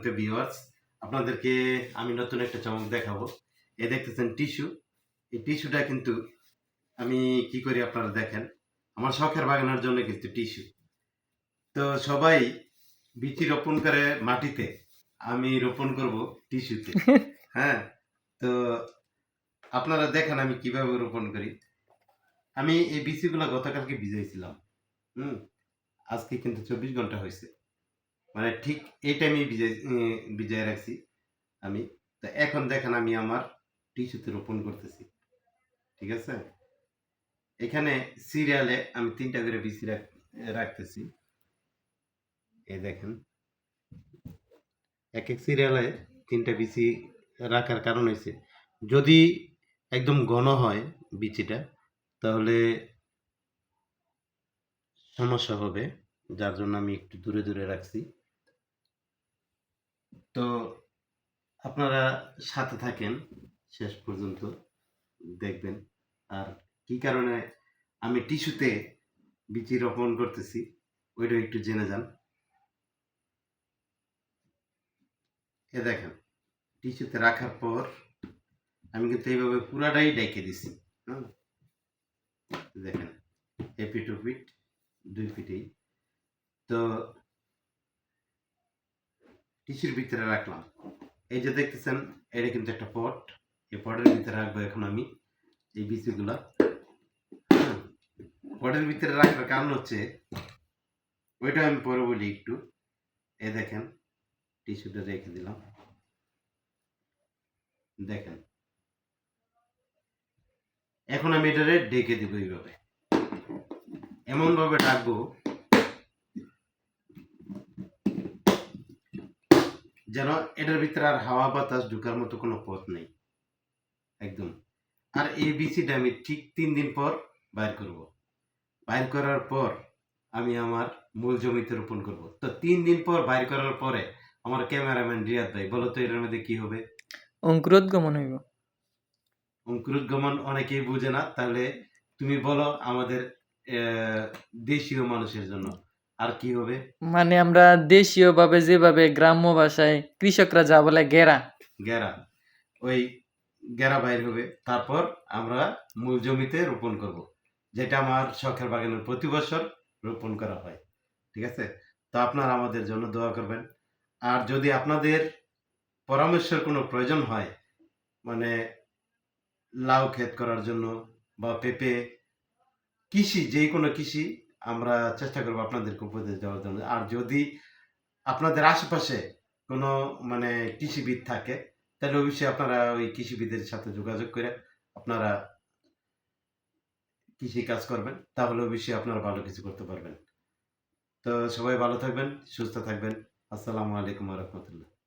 সম্মানিত ভিউয়ার্স আপনাদেরকে আমি নতুন একটা চমক দেখাবো। এই দেখতেছেন টিস্যু। এই টিস্যুটা কিন্তু আমি কি করি আপনারা দেখেন। আমার শখের বাগানের জন্য কিন্তু টিস্যু। তো সবাই বীচি রোপণ করে মাটিতে আমি রোপণ করব টিস্যুতে। হ্যাঁ তো আপনারা দেখেন আমি কীভাবে রোপণ করি। আমি এই বীচিগুলো গতকালকে ভিজাইছিলাম। হুম আজকে কিন্তু চব্বিশ ঘণ্টা হয়েছে। মানে ঠিক এই টাইমে ভিজাই ভিজাই রাখছি আমি। তো এখন দেখেন আমি আমার টিস্যুতে রোপণ করতেছি। ঠিক আছে? এখানে সিরিয়ালে আমি তিনটা করে বিসি রাখতেছি। এই দেখেন। এক এক সিরিয়ালে তিনটা বিসি রাখার কারণ হয়েছে যদি একদম ঘন হয় বিচিটা, তাহলে সমস্যা হবে। যার জন্য আমি একটু দূরে দূরে রাখছি। তো আপনারা সাথে থাকেন, শেষ পর্যন্ত দেখবেন। আর কি কারণে আমি টিস্যুতে বিচি রোপণ করতেছি ওইটা একটু জেনে যান। এ দেখেন, টিস্যুতে রাখার পর আমি কিন্তু এইভাবে পুরাটাই ডেকে দিছি হ্যাঁ? দেখেন এপি টু ফিট দুই ফিটেই তো টিস্যুর ভিতরে রাখলাম? এই যে দেখতেছেন, এটা কিন্তু একটা পট। এই পটের ভিতরে রাখব এখন আমি, এই বিচিগুলো। পটের ভিতরে রাখার কারণ হচ্ছে, ওইটা আমি পরে বলি একটু। এ দেখেন, টিস্যুটা রেখে দিলাম। দেখেন। এখন আমি এটারে ডেকে দিব এইভাবে। এমন ভাবে যেন এটার ভিতরে আর হাওয়া বাতাস ঢুকার মতো কোনো পথ নেই। একদম। আর এই বিচিটা আমি ঠিক তিন দিন পর বাইর করব। বাইর করার পর আমি আমার মূল জমিতে রোপণ করব। তো তিন দিন পর বাইর করার পরে আমার ক্যামেরাম্যান রিয়াদ ভাই বলো তো এটার মধ্যে কি হবে? অঙ্কুরোদ্গমন হইব। অঙ্কুরোদ্গমন অনেকেই বুঝে না তাহলে তুমি বলো আমাদের আহ, দেশীয় মানুষের জন্য। আর কি হবে? মানে আমরা দেশীয় ভাবে যেভাবে গ্রাম্য ভাষায় কৃষকরা যা বলে গেরা। গেরা। ওই গেরা বাইর হবে। তারপর আমরা মূল জমিতে রোপণ করব যেটা আমার শখের বাগানের প্রতি বছর রোপণ করা হয়। ঠিক আছে? তো আপনারা আমাদের জন্য দোয়া করবেন। আর যদি আপনাদের পরামর্শের কোনো প্রয়োজন হয় মানে লাউ ক্ষেত করার জন্য বা পেঁপে কৃষি যে কোনো কৃষি আমরা চেষ্টা করব আপনাদেরকে উপদেশ দেওয়ার জন্য। আর যদি আপনাদের আশেপাশে কোনো মানে কৃষিবিদ থাকে, তাহলে অবশ্যই আপনারা ওই কৃষিবিদের সাথে যোগাযোগ করে আপনারা কৃষি কাজ করবেন। তাহলে অবশ্যই আপনারা ভালো কিছু করতে পারবেন। তো সবাই ভালো থাকবেন, সুস্থ থাকবেন। আসসালামু আলাইকুম রহমতুল্লাহ।